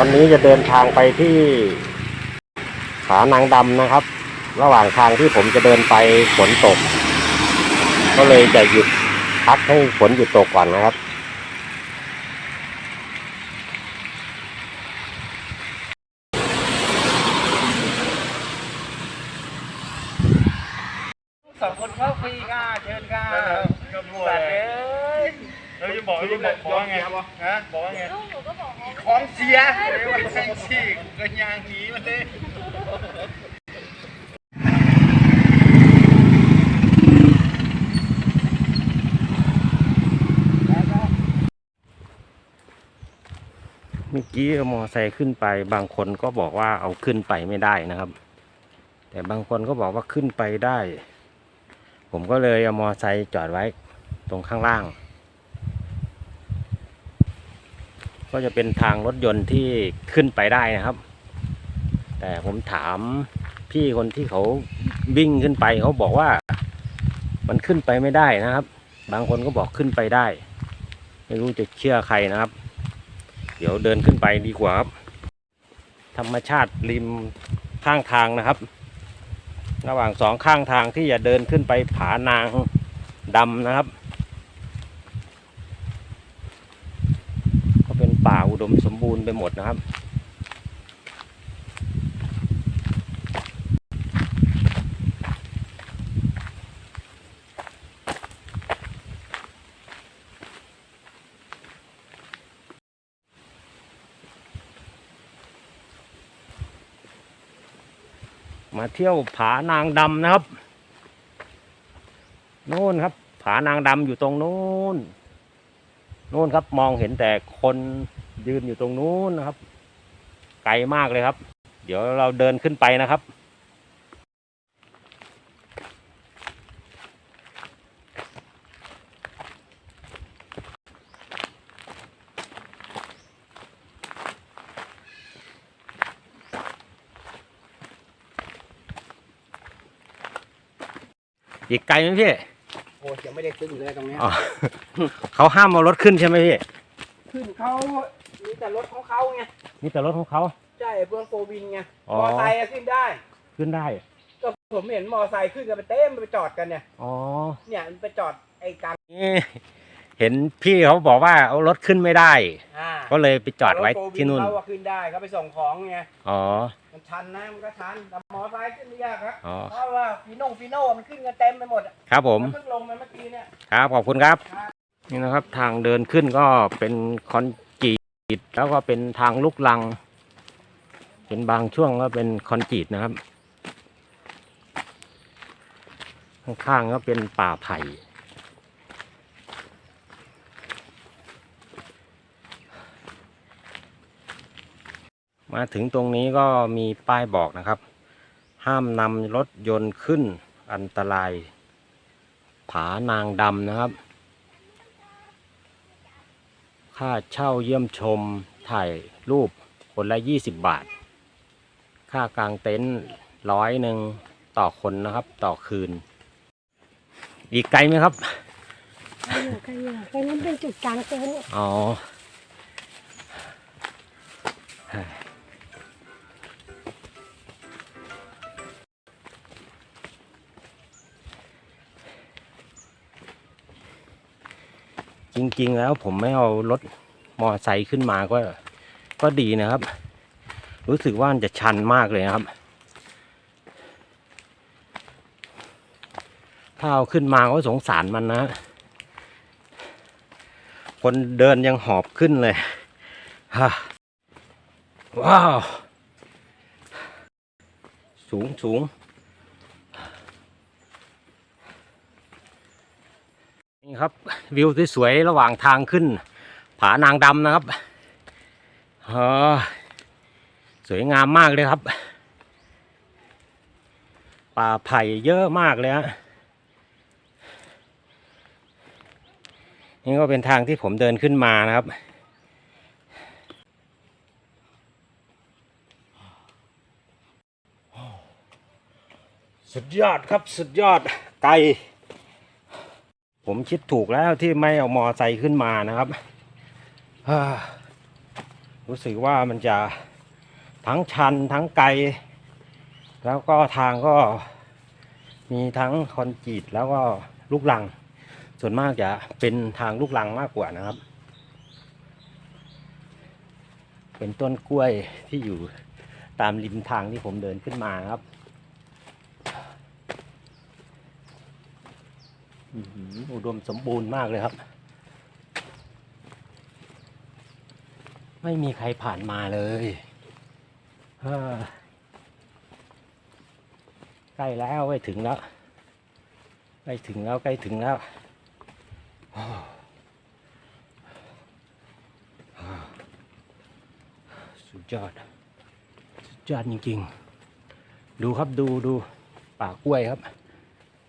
วันนี้จะเดินทางไปที่ผานางดำนะครับ ระหว่างทางที่ผมจะเดินไปฝนตก ก็เลยจะหยุดพักให้ฝนหยุดตกก่อนนะครับ สองคนเข้าฟรีค่ะเชิญค่ะก็มั่วสัตว์เลเอ้ยยเราจะบอกจะบอกบอกว่าไงฮะบอกว่าไง ของเสียเรียกว่าแข่งฉีกกันยางหนีมาเลยเมื่อกี้เอามอไซค์ขึ้นไป บางคนก็บอกว่าเอาขึ้นไปไม่ได้นะครับ แต่บางคนก็บอกว่าขึ้นไปได้ ผมก็เลยเอามอไซค์จอดไว้ตรงข้างล่าง ก็จะเป็นทางรถยนต์ที่ขึ้นไปได้นะครับ แต่ผมถามพี่คนที่เขาวิ่งขึ้นไปเขาบอกว่ามันขึ้นไปไม่ได้นะครับ บางคนก็บอกขึ้นไปได้ ไม่รู้จะเชื่อใครนะครับ เดี๋ยวเดินขึ้นไปดีกว่าครับ ธรรมชาติริมข้างทางนะครับ ระหว่างสองข้างทางที่จะเดินขึ้นไปผานางดำนะครับ ก็เป่าอุดมสมบูรณ์ไปหมดนะครับ มาเที่ยวผานางดำนะครับ โน่นครับ ผานางดำอยู่ตรงโน้น น่นครับมองเห็นแต่คนยืนอยู่ตรงนู้นนะครับ ไกลมากเลยครับ เดี๋ยวเราเดินขึ้นไปนะครับ อีกไกลไหมพี่ ยังไม่ได้ขึ้นเลยตรงเนี้ยอ๋อเขาห้ามเอารถขึ้นใช่ไหมพี่ ขึ้นเขามีแต่รถของเขาไงนี่แต่รถของเขา ใช่เพื่อนโฟวินไงอ๋อมอไซค์อะขึ้นได้ ขึ้นได้ ก็ผมเห็นมอไซค์ขึ้นกันไปเต็มไปจอดกันเนี่ยอ๋อ เนี่ยมันไปจอดไอ้กลางนี่ เห็นพี่เขาบอกว่าเอารถขึ้นไม่ได้ อ่าก็เลยไปจอดไว้รถโฟวิที่นู่น เขาว่าขึ้นได้เขาไปส่งของไง อ๋อ มันชันนะมันก็ชันแต่มอไซค์ขึ้นไม่ยากครับอ๋อ เพราะว่าฟีโน่ฟีโน่มันขึ้นกันเต็มไปหมดอะครับผมมันเพิ่งลงมาเมื่อกี้เนี่ย ครับ ขอบคุณครับครับ นี่นะครับทางเดินขึ้นก็เป็นคอนกรีตแล้วก็เป็นทางลูกลัง เป็นบางช่วงก็เป็นคอนกรีตนะครับ ข้างๆก็เป็นป่าไผ่ มาถึงตรงนี้ก็มีป้ายบอกนะครับ ห้ามนำรถยนต์ขึ้นอันตราย ผานางดำนะครับ ค่าเช่าเยี่ยมชมถ่ายรูปคนละ 20 บาท ค่ากางเต็นท์ร้อยหนึ่งต่อคนนะครับ ต่อคืน อีกไกลไหมครับใครอยู่ใครอยู่ใครนั้นเป็นจุดกลางเต็นท์อ๋อ จริงๆแล้วผมไม่เอารถมอไซค์ขึ้นมาก็ก็ดีนะครับ รู้สึกว่ามันจะชันมากเลยนะครับ ถ้าเอาขึ้นมาก็สงสารมันนะ คนเดินยังหอบขึ้นเลยฮะว้าว สูงสูง ครับ วิวสวยๆระหว่างทางขึ้น ผานางดำนะครับเออสวยงามมากเลยครับ ป่าไผ่เยอะมากเลยฮะนี่ก็เป็นทางที่ผมเดินขึ้นมานะครับสุดยอดครับสุดยอดไกล ผมคิดถูกแล้วที่ไม่เอามอไซค์ขึ้นมานะครับ รู้สึกว่ามันจะทั้งชันทั้งไกล แล้วก็ทางก็มีทั้งคอนกรีตแล้วก็ลูกลัง ส่วนมากจะเป็นทางลูกลังมากกว่านะครับ เป็นต้นกล้วยที่อยู่ตามริมทางที่ผมเดินขึ้นมาครับ อุดมสมบูรณ์มากเลยครับ ไม่มีใครผ่านมาเลยใกล้แล้วใกล้ถึงแล้วใกล้ถึงแล้วใกล้ถึงแล้วสุดยอดสุดยอดจริงๆ ดูครับดูดูป่ากล้วยครับ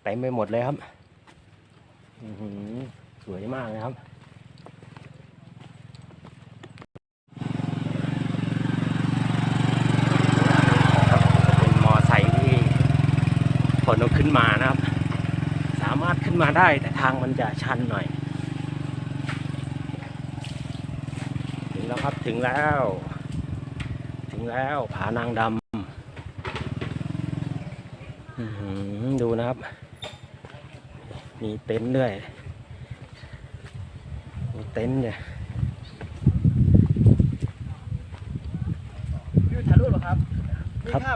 เต็มไปหมดเลยครับ สวยมากเลยครับเป็นมอไซค์ที่คนเอาขึ้นมานะครับ สามารถขึ้นมาได้แต่ทางมันจะชันหน่อย ถึงแล้วครับถึงแล้ว ถึงแล้วผานางดำอือหือดูนะครับ มีเต็นท์ด้วย มีเต็นท์เนี่ยพี่ถ่ายรูปเหรอครับ ครับนี่ค่า